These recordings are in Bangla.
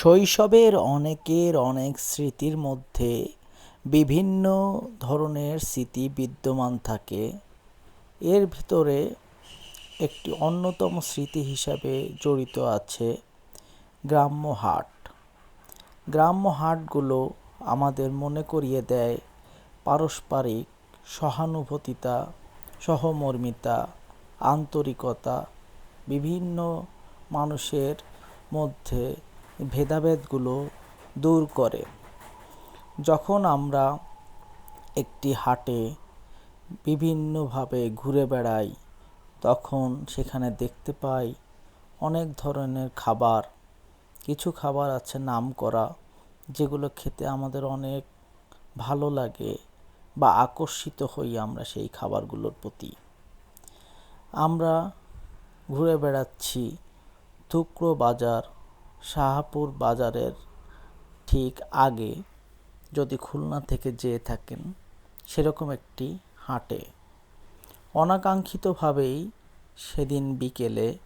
শৈশবের অনেকের অনেক স্মৃতির মধ্যে বিভিন্ন ধরনের স্মৃতি বিদ্যমান থাকে। এর ভিতরে একটি অন্যতম স্মৃতি হিসাবে জড়িত আছে গ্রাম্য হাট। গ্রাম্য হাটগুলো আমাদের মনে করিয়ে দেয় পারস্পরিক সহানুভূতিতা, সহমর্মিতা, আন্তরিকতা, বিভিন্ন মানুষের মধ্যে ভেদাভেদগুলো দূর করে। যখন আমরা একটি হাটে বিভিন্নভাবে ঘুরে বেড়াই, তখন সেখানে দেখতে পাই অনেক ধরনের খাবার। কিছু খাবার আছে নামকরা, যেগুলো খেতে আমাদের অনেক ভালো লাগে বা আকর্ষিত হই আমরা সেই খাবারগুলোর প্রতি। আমরা ঘুরে বেড়াচ্ছি থুকরো বাজার শাহাপুর বাজারের ঠিক আগে যদি খুলনা থেকে যেয়ে থাকেন, সেরকম একটি হাটে। অনাকাঙ্ক্ষিতভাবেই সেদিন বিকেলে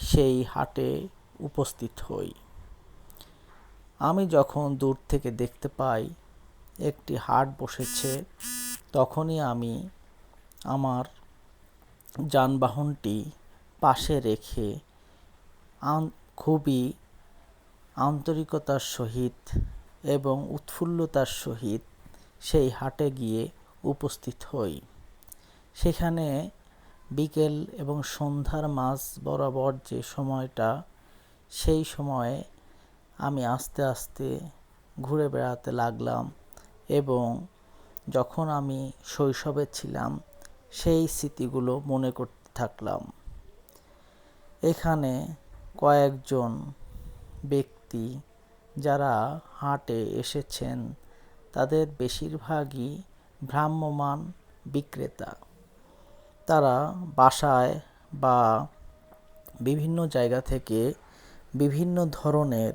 সেই হাটে উপস্থিত হই। আমি যখন দূর থেকে দেখতে পাই একটি হাট বসেছে, তখনই আমি আমার যানবাহনটি পাশে রেখে খুবই আন্তরিকতার সহিত এবং উৎফুল্লতার সহিত সেই হাটে গিয়ে উপস্থিত হই। সেখানে বিকেল এবং সন্ধ্যার মাঝ বরাবর যে সময়টা, সেই সময়ে আমি আস্তে আস্তে ঘুরে বেড়াতে লাগলাম এবং যখন আমি শৈশবে ছিলাম, সেই স্মৃতিগুলো মনে করতে থাকলাম। এখানে কয়েকজন ব্যক্তি যারা হাটে এসেছেন, তাদের বেশিরভাগই ভ্রাম্যমান বিক্রেতা। তারা বাসায় বা বিভিন্ন জায়গা থেকে বিভিন্ন ধরনের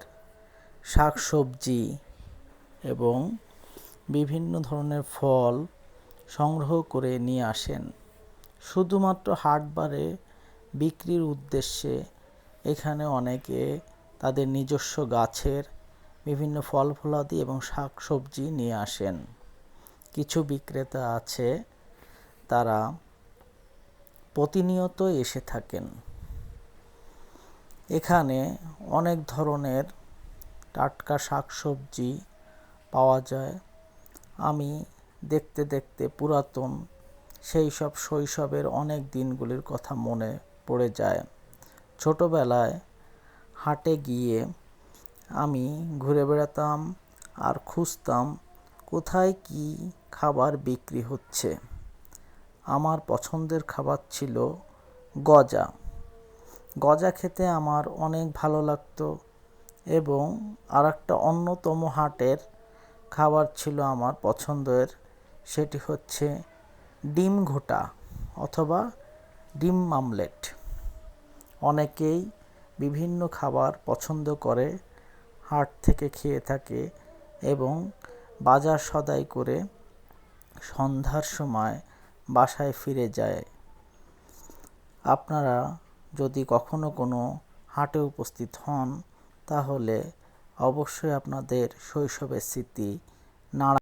শাকসবজি এবং বিভিন্ন ধরনের ফল সংগ্রহ করে নিয়ে আসেন। শুধুমাত্র হাটবারে বিক্রির উদ্দেশ্যে এখানে অনেকে তাদের নিজস্ব গাছের বিভিন্ন ফল ফলাদি এবং শাক সবজি নিয়ে আসেন। কিছু বিক্রেতা আছে, তারা প্রতিনিয়ত এসে থাকেন। এখানে অনেক ধরনের টাটকা শাক সবজি পাওয়া যায়। আমি দেখতে দেখতে পুরাতন সেই সব শৈশবের অনেক দিনগুলির কথা মনে পড়ে যায়। ছোটোবেলায় হাটে গিয়ে আমি ঘুরে বেড়াতাম আর খুঁজতাম কোথায় কি খাবার বিক্রি হচ্ছে। আমার পছন্দের খাবার ছিল গজা। গজা খেতে আমার অনেক ভালো লাগতো এবং আর একটা অন্যতম হাটের খাবার ছিল আমার পছন্দের, সেটি হচ্ছে ডিম ঘোটা অথবা ডিম মামলেট অনেকেই বিভিন্ন খাবার পছন্দ করে, হাট থেকে খেয়ে থাকে এবং বাজার সদাই করে সন্ধ্যার সময় বাসায় ফিরে যায়। আপনারা যদি কখনো কোনো হাটে উপস্থিত হন, তাহলে অবশ্যই আপনাদের শৈশবের স্মৃতি নাড়া